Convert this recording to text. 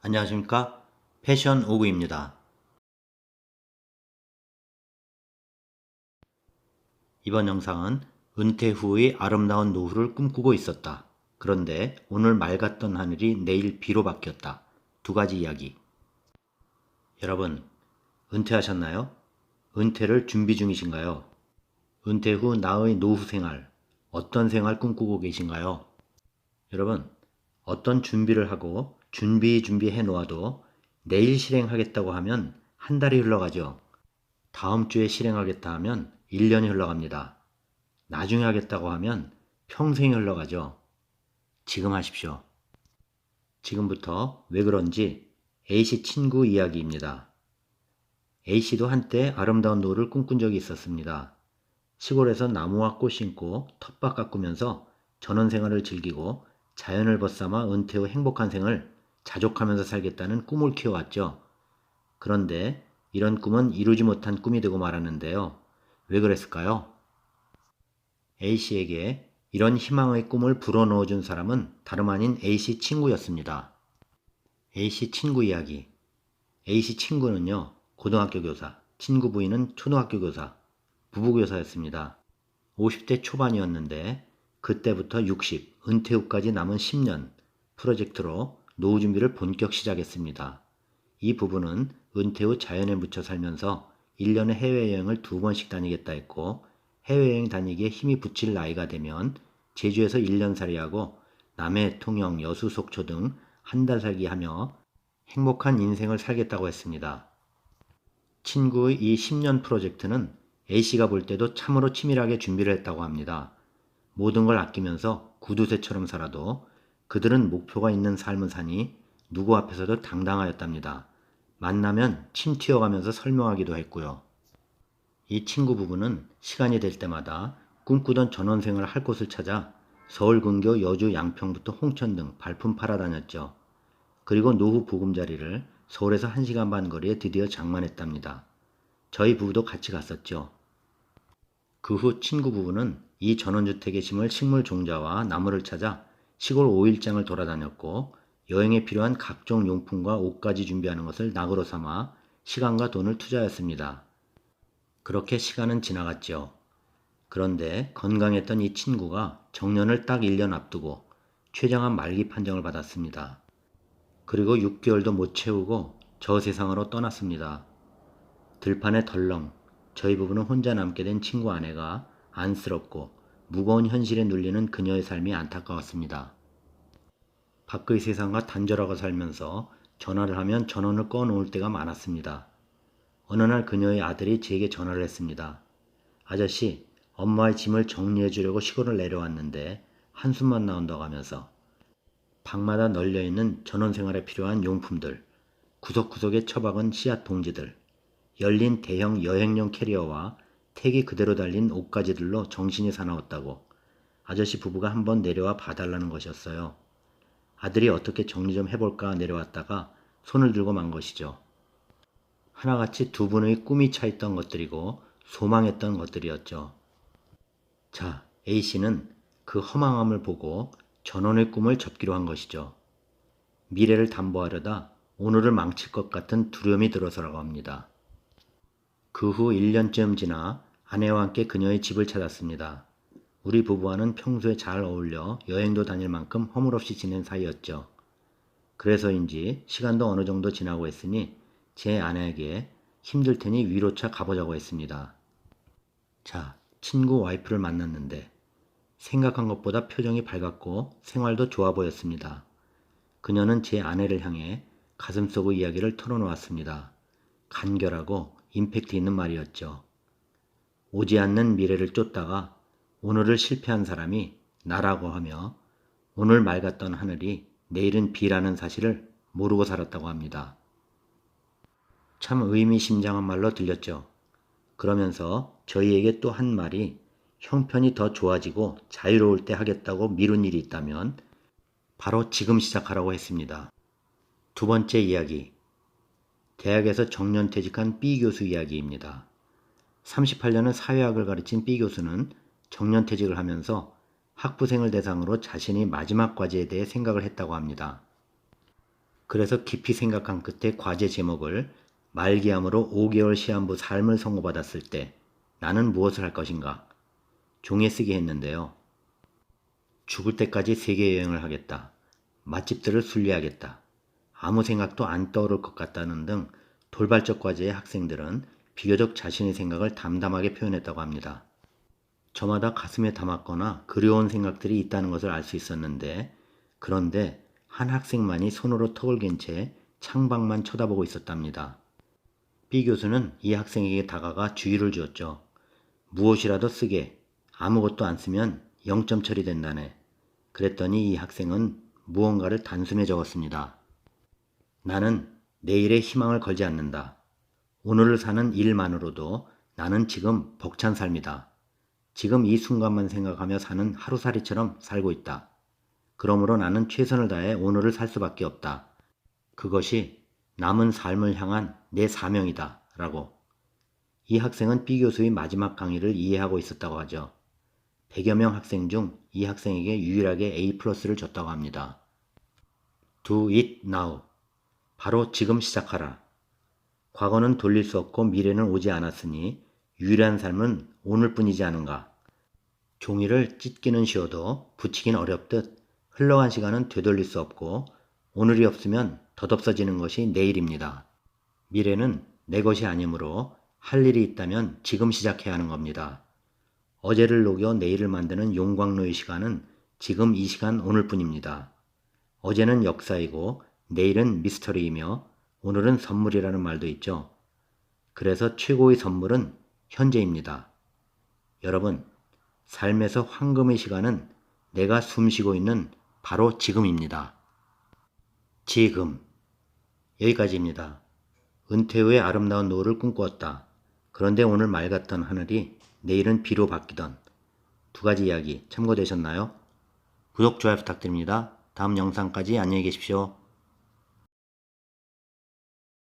안녕하십니까? 패션 오구입니다. 이번 영상은 은퇴 후의 아름다운 노후를 꿈꾸고 있었다. 그런데 오늘 맑았던 하늘이 내일 비로 바뀌었다. 두 가지 이야기. 여러분, 은퇴하셨나요? 은퇴를 준비 중이신가요? 은퇴 후 나의 노후 생활, 어떤 생활 꿈꾸고 계신가요? 여러분, 어떤 준비를 하고 준비 준비해 놓아도 내일 실행하겠다고 하면 한 달이 흘러가죠. 다음 주에 실행하겠다 하면 1년이 흘러갑니다. 나중에 하겠다고 하면 평생이 흘러가죠. 지금 하십시오. 지금부터 왜 그런지 A씨 친구 이야기입니다. A씨도 한때 아름다운 노를 꿈꾼 적이 있었습니다. 시골에서 나무와 꽃 심고 텃밭 가꾸면서 전원 생활을 즐기고 자연을 벗삼아 은퇴 후 행복한 생을 자족하면서 살겠다는 꿈을 키워왔죠. 그런데 이런 꿈은 이루지 못한 꿈이 되고 말았는데요. 왜 그랬을까요? A씨에게 이런 희망의 꿈을 불어넣어 준 사람은 다름 아닌 A씨 친구였습니다. A씨 친구 이야기. A씨 친구는요, 고등학교 교사, 친구 부인은 초등학교 교사, 부부 교사였습니다. 50대 초반이었는데, 그때부터 60, 은퇴 후까지 남은 10년 프로젝트로 노후 준비를 본격 시작했습니다. 이 부부는 은퇴 후 자연에 묻혀 살면서 1년에 해외여행을 두 번씩 다니겠다 했고 해외여행 다니기에 힘이 붙일 나이가 되면 제주에서 1년 살이하고 남해, 통영, 여수, 속초 등 한 달 살기 하며 행복한 인생을 살겠다고 했습니다. 친구의 이 10년 프로젝트는 A씨가 볼 때도 참으로 치밀하게 준비를 했다고 합니다. 모든 걸 아끼면서 구두쇠처럼 살아도 그들은 목표가 있는 삶을 사니 누구 앞에서도 당당하였답니다. 만나면 침 튀어가면서 설명하기도 했고요. 이 친구 부부는 시간이 될 때마다 꿈꾸던 전원생을 할 곳을 찾아 서울 근교 여주 양평부터 홍천 등 발품 팔아 다녔죠. 그리고 노후 보금자리를 서울에서 1시간 반 거리에 드디어 장만했답니다. 저희 부부도 같이 갔었죠. 그 후 친구 부부는 이 전원주택에 심을 식물 종자와 나무를 찾아 시골 5일장을 돌아다녔고 여행에 필요한 각종 용품과 옷까지 준비하는 것을 낙으로 삼아 시간과 돈을 투자했습니다. 그렇게 시간은 지나갔죠. 그런데 건강했던 이 친구가 정년을 딱 1년 앞두고 최장암 말기 판정을 받았습니다. 그리고 6개월도 못 채우고 저 세상으로 떠났습니다. 들판에 덜렁 저희 부부는 혼자 남게 된 친구 아내가 안쓰럽고 무거운 현실에 눌리는 그녀의 삶이 안타까웠습니다. 밖의 세상과 단절하고 살면서 전화를 하면 전원을 꺼놓을 때가 많았습니다. 어느 날 그녀의 아들이 제게 전화를 했습니다. 아저씨, 엄마의 짐을 정리해 주려고 시골을 내려왔는데 한숨만 나온다고 하면서 방마다 널려 있는 전원 생활에 필요한 용품들, 구석구석에 처박은 씨앗 봉지들, 열린 대형 여행용 캐리어와 택이 그대로 달린 옷가지들로 정신이 사나웠다고 아저씨 부부가 한번 내려와 봐달라는 것이었어요. 아들이 어떻게 정리 좀 해볼까 내려왔다가 손을 들고 만 것이죠. 하나같이 두 분의 꿈이 차 있던 것들이고 소망했던 것들이었죠. 자, A씨는 그 허망함을 보고 전원의 꿈을 접기로 한 것이죠. 미래를 담보하려다 오늘을 망칠 것 같은 두려움이 들어서라고 합니다. 그 후 1년쯤 지나 아내와 함께 그녀의 집을 찾았습니다. 우리 부부와는 평소에 잘 어울려 여행도 다닐 만큼 허물없이 지낸 사이였죠. 그래서인지 시간도 어느 정도 지나고 했으니 제 아내에게 힘들 테니 위로차 가보자고 했습니다. 자, 친구 와이프를 만났는데 생각한 것보다 표정이 밝았고 생활도 좋아 보였습니다. 그녀는 제 아내를 향해 가슴속의 이야기를 털어놓았습니다. 간결하고 임팩트 있는 말이었죠. 오지 않는 미래를 쫓다가 오늘을 실패한 사람이 나라고 하며 오늘 맑았던 하늘이 내일은 비라는 사실을 모르고 살았다고 합니다. 참 의미심장한 말로 들렸죠. 그러면서 저희에게 또 한 말이 형편이 더 좋아지고 자유로울 때 하겠다고 미룬 일이 있다면 바로 지금 시작하라고 했습니다. 두 번째 이야기. 대학에서 정년퇴직한 B 교수 이야기입니다. 38년은 사회학을 가르친 B 교수는 정년퇴직을 하면서 학부생을 대상으로 자신이 마지막 과제에 대해 생각을 했다고 합니다. 그래서 깊이 생각한 끝에 과제 제목을 말기암으로 5개월 시한부 삶을 선고받았을 때 나는 무엇을 할 것인가 종이에 쓰게 했는데요. 죽을 때까지 세계 여행을 하겠다. 맛집들을 순례하겠다. 아무 생각도 안 떠오를 것 같다는 등 돌발적 과제의 학생들은 비교적 자신의 생각을 담담하게 표현했다고 합니다. 저마다 가슴에 담았거나 그리워온 생각들이 있다는 것을 알 수 있었는데 그런데 한 학생만이 손으로 턱을 갠 채 창밖만 쳐다보고 있었답니다. B 교수는 이 학생에게 다가가 주의를 주었죠. 무엇이라도 쓰게 아무것도 안 쓰면 0점 처리된다네. 그랬더니 이 학생은 무언가를 단숨에 적었습니다. 나는 내일에 희망을 걸지 않는다. 오늘을 사는 일만으로도 나는 지금 벅찬 삶이다. 지금 이 순간만 생각하며 사는 하루살이처럼 살고 있다. 그러므로 나는 최선을 다해 오늘을 살 수밖에 없다. 그것이 남은 삶을 향한 내 사명이다. 라고. 이 학생은 B 교수의 마지막 강의를 이해하고 있었다고 하죠. 100여 명 학생 중 이 학생에게 유일하게 A 플러스를 줬다고 합니다. Do it now. 바로 지금 시작하라. 과거는 돌릴 수 없고 미래는 오지 않았으니 유일한 삶은 오늘뿐이지 않은가. 종이를 찢기는 쉬워도 붙이긴 어렵듯 흘러간 시간은 되돌릴 수 없고 오늘이 없으면 덧없어지는 것이 내일입니다. 미래는 내 것이 아니므로 할 일이 있다면 지금 시작해야 하는 겁니다. 어제를 녹여 내일을 만드는 용광로의 시간은 지금 이 시간 오늘뿐입니다. 어제는 역사이고 내일은 미스터리이며 오늘은 선물이라는 말도 있죠. 그래서 최고의 선물은 현재입니다. 여러분, 삶에서 황금의 시간은 내가 숨 쉬고 있는 바로 지금입니다. 지금. 여기까지입니다. 은퇴 후에 아름다운 노후를 꿈꾸었다. 그런데 오늘 맑았던 하늘이 내일은 비로 바뀌던 두 가지 이야기 참고되셨나요? 구독, 좋아요 부탁드립니다. 다음 영상까지 안녕히 계십시오.